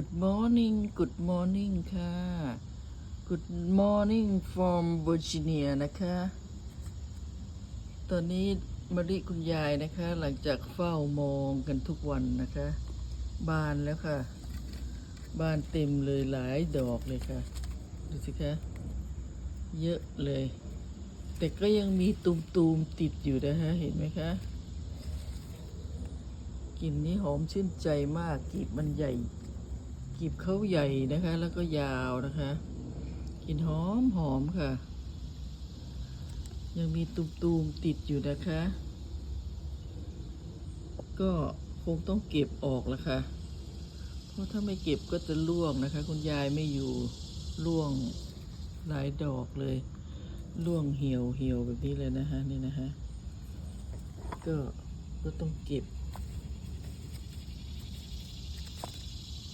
Good morning Good morning ค่ะ Good morning from Virginia นะคะ ตอนนี้มาริคุณยายนะคะ หลังจากเฝ้ามองกันทุกวันนะคะ บานแล้วค่ะ บานเต็มเลยหลายดอกเลยค่ะ ดูสิคะเยอะเลย แต่ก็ยังมีตุมๆติดอยู่นะฮะ เห็นไหมคะกลิ่นนี้หอมชื่นใจมากกลีบมันใหญ่ กีบเขาใหญ่นะคะ แล้วก็ยาวนะคะกลิ่นหอมหอมค่ะ ยังมีตุมๆติดอยู่นะคะ ก็คงต้องเก็บออกละค่ะ เพราะถ้าไม่เก็บก็จะร่วงนะคะ คุณยายไม่อยู่ร่วงหลายดอกเลยร่วงเหี่ยวเหี่ยวแบบนี้เลยนะคะนี่นะคะ ก็ก็ต้องเก็บ